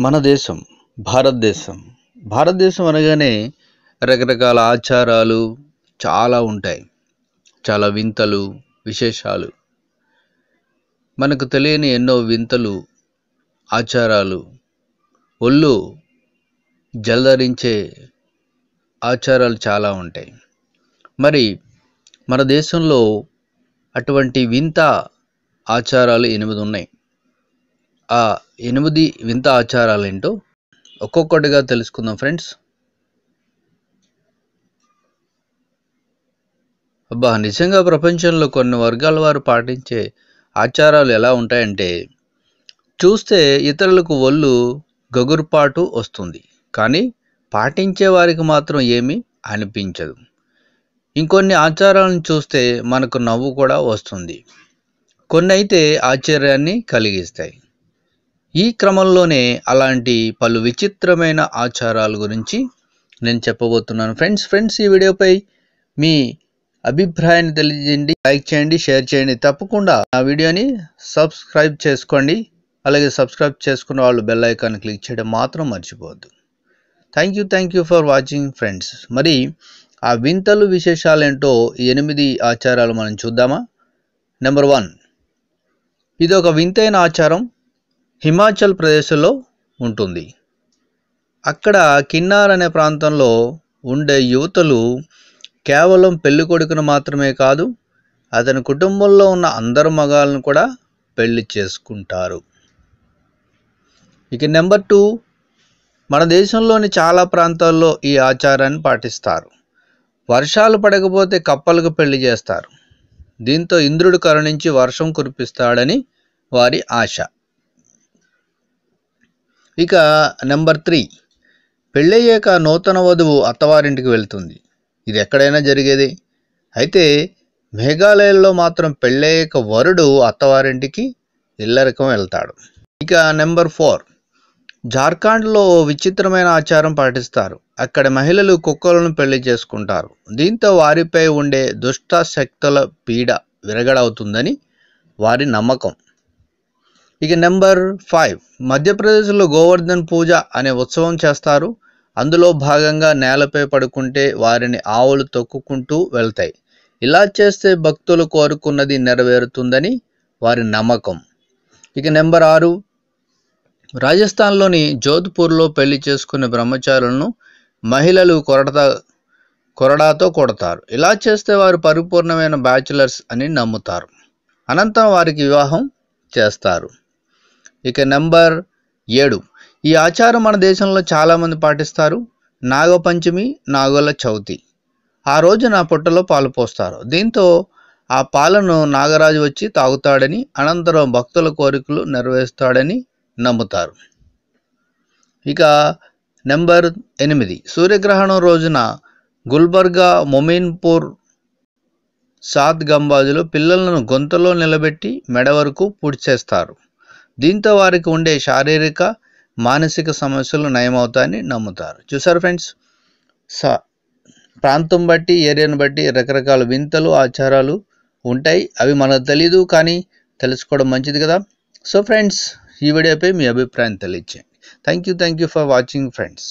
మన దేశం భారతదేశం. భారతదేశం అనగానే రకరకాల ఆచారాలు చాలా ఉంటాయి. చాలా వింతలు విశేషాలు. మనకు తెలియని ఎన్నో వింతలు ఆచారాలు. ఒళ్ళు జలధరించే ఆచారాలు చాలా ఉంటాయి. మరి మన దేశంలో అటువంటి వింత ఆచారాలు ఎనిమిది ఉన్నాయి. ఆ ఎనిమిది వింత ఆచారాలు ఏంటో ఒక్కొక్కటిగా తెలుసుకుందాం ఫ్రెండ్స్. అబ్బా నిజంగా ప్రపంచంలో కొన్ని వర్గాల వారు పాటించే ఆచారాలు ఎలా ఉంటాయంటే చూస్తే ఇతరులకు ఒళ్ళు గగురుపాటు వస్తుంది కానీ పాటించే వారికి మాత్రం ఏమీ అనిపించదు. ఇంకొన్ని ఆచారాలను చూస్తే మనకు నవ్వు కూడా వస్తుంది. కొన్ని అయితే ఆశ్చర్యాన్ని కలిగిస్తాయి. ఈ క్రమంలోనే అలాంటి పలు విచిత్రమైన ఆచారాల గురించి నేను చెప్పబోతున్నాను. ఫ్రెండ్స్ ఫ్రెండ్స్ ఈ వీడియోపై మీ అభిప్రాయాన్ని తెలియజేయండి లైక్ చేయండి షేర్ చేయండి. తప్పకుండా నా వీడియోని సబ్స్క్రైబ్ చేసుకోండి. అలాగే సబ్స్క్రైబ్ చేసుకున్న వాళ్ళు బెల్ ఐకాన్ క్లిక్ చేయడం మాత్రం మర్చిపోవద్దు. Thank you thank you for watching friends మరి ఆ వింతలు విశేషాలు ఏంటో ఎనిమిది ఆచారాలు మనం చూద్దామా? నెంబర్ వన్ ఇది ఒక వింతైన ఆచారం. హిమాచల్ ప్రదేశ్లో ఉంటుంది. అక్కడ కిన్నార్ అనే ప్రాంతంలో ఉండే యువతలు కేవలం పెళ్ళి కొడుకును మాత్రమే కాదు అతని కుటుంబంలో ఉన్న అందరు మగాళ్ళను కూడా పెళ్ళి చేసుకుంటారు. ఇక నెంబర్ టూ మన దేశంలోని చాలా ప్రాంతాల్లో ఈ ఆచారాన్ని పాటిస్తారు. వర్షాలు పడకపోతే కప్పలకు పెళ్ళి చేస్తారు. దీంతో ఇంద్రుడు కరుణించి వర్షం కురిపిస్తాడని వారి ఆశ. ఇక నెంబర్ త్రీ. పెళ్ళయ్యాక నూతన వధువు అత్తవారింటికి వెళ్తుంది. ఇది ఎక్కడైనా జరిగేది? అయితే మేఘాలయలో మాత్రం పెళ్ళయ్యాక వరుడు అత్తవారింటికి ఇల్లరికం వెళ్తాడు. ఇక నెంబర్ ఫోర్. జార్ఖండ్లో విచిత్రమైన ఆచారం పాటిస్తారు. అక్కడ మహిళలు కుక్కలను పెళ్ళి చేసుకుంటారు. దీంతో వారిపై ఉండే దుష్ట శక్తుల పీడ విరగడవుతుందని వారి నమ్మకం. ఇక నెంబర్ ఫైవ్. మధ్యప్రదేశ్లో గోవర్ధన్ పూజ అనే ఉత్సవం చేస్తారు. అందులో భాగంగా నేలపై పడుకుంటే వారిని ఆవులు తొక్కుకుంటూ వెళ్తాయి. ఇలా చేస్తే భక్తులు కోరుకున్నది నెరవేరుతుందని వారి నమ్మకం. ఇక నెంబర్ ఆరు. రాజస్థాన్లోని జోధ్పూర్లో పెళ్ళి చేసుకునే బ్రహ్మచారులను మహిళలు కొరడా కొరడాతో కొడతారు. ఇలా చేస్తే వారు పరిపూర్ణమైన బ్యాచులర్స్ అని నమ్ముతారు. అనంతరం వారికి వివాహం చేస్తారు. ఇక నెంబర్ ఏడు. ఈ ఆచారం మన దేశంలో చాలామంది పాటిస్తారు. నాగపంచమి నాగుల చవితి. ఆ రోజు నా పుట్టలో పాలు పోస్తారు. దీంతో ఆ పాలను నాగరాజు వచ్చి తాగుతాడని అనంతరం భక్తుల కోరికలు నెరవేరుస్తాడని నమ్ముతారు. ఇక నెంబర్ ఎనిమిది. సూర్యగ్రహణం రోజున గుల్బర్గా మొమీన్పూర్ సాత్ గంబాజులో పిల్లలను గొంతలో నిలబెట్టి మెడ వరకు పూడ్చేస్తారు. దీంతో వారికి ఉండే శారీరక మానసిక సమస్యలు నయమవుతాయని నమ్ముతారు. చూసారు ఫ్రెండ్స్ స ప్రాంతం బట్టి ఏరియాను బట్టి రకరకాల వింతలు ఆచారాలు ఉంటాయి. అవి మనకు తెలీదు కానీ తెలుసుకోవడం మంచిది కదా. సో ఫ్రెండ్స్ ఈ వీడియోపై మీ అభిప్రాయం తెలియచేయండి. Thank you thank you for watching friends